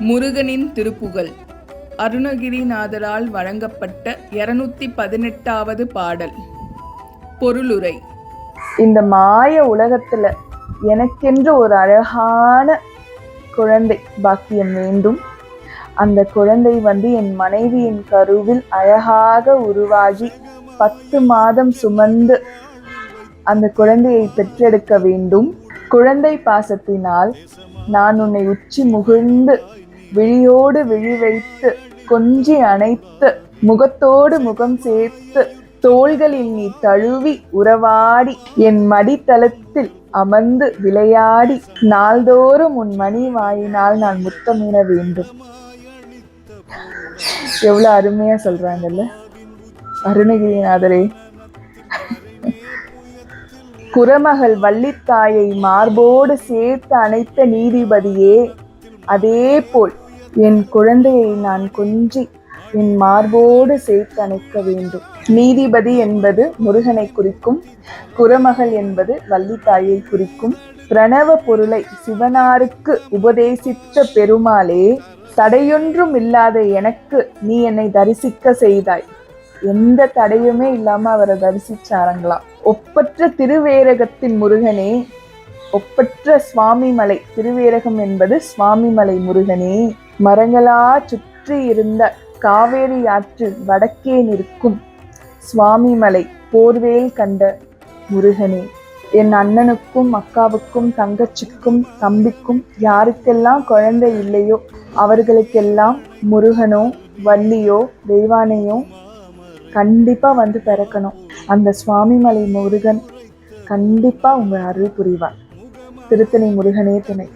முருகனின் திருப்புகழ். அருணகிரிநாதரால் வழங்கப்பட்ட இருநூத்தி பதினெட்டாவது பாடல். பொருளுரை. இந்த மாய உலகத்துல எனக்கென்று ஒரு அழகான குழந்தை பாக்கியம் வேண்டும். அந்த குழந்தை வந்து என் மனைவியின் கருவில் அழகாக உருவாகி பத்து மாதம் சுமந்து அந்த குழந்தையை பெற்றெடுக்க வேண்டும். குழந்தை பாசத்தினால் நான் உன்னை உச்சி முகிழ்ந்து விழியோடு விழி வைத்து கொஞ்சி அணைத்து முகத்தோடு முகம் சேர்த்து தோள்களில் நீ தழுவி உறவாடி என் மடித்தளத்தில் அமர்ந்து விளையாடி நாள்தோறும் உன் மணி வாயினால் நான் முத்தமிட வேண்டும். எவ்வளவு அருமையா சொல்றாங்கல்ல? அருணகிரிநாதரே குரமகள் வள்ளித்தாயை மார்போடு சேர்த்து அணைத்த நீதிபதியே அதே போல் என் குழந்தையை நான் கொஞ்சி என் மார்போடு சேர்த்து அணைக்க வேண்டும். நீதிபதி என்பது முருகனை குறிக்கும் குரமகள் என்பது வள்ளித்தாயை குறிக்கும். பிரணவ பொருளை சிவனாருக்கு உபதேசித்த பெருமாளே தடையொன்றும் இல்லாத எனக்கு நீ என்னை தரிசிக்க செய்தாய். எந்த தடையுமே இல்லாம அவரை தரிசிச்சாரங்களாம். ஒப்பற்ற திருவேரகத்தின் முருகனே ஒப்பற்ற சுவாமிமலை திருவேரகம் என்பது சுவாமிமலை முருகனே. மரங்களா சுற்றி இருந்த காவேரி ஆற்று வடக்கே நிற்கும் சுவாமிமலை போர்வேல் கண்ட முருகனே. என் அண்ணனுக்கும் அக்காவுக்கும் தங்கச்சிக்கும் தம்பிக்கும் யாருக்கெல்லாம் குழந்தை இல்லையோ அவர்களுக்கெல்லாம் முருகனோ வள்ளியோ தெய்வானையோ கண்டிப்பா வந்து பிறக்கணும். அந்த சுவாமிமலை முருகன் கண்டிப்பா உங்க அருள் புரிவார். திருத்தணி முருகனே துணை.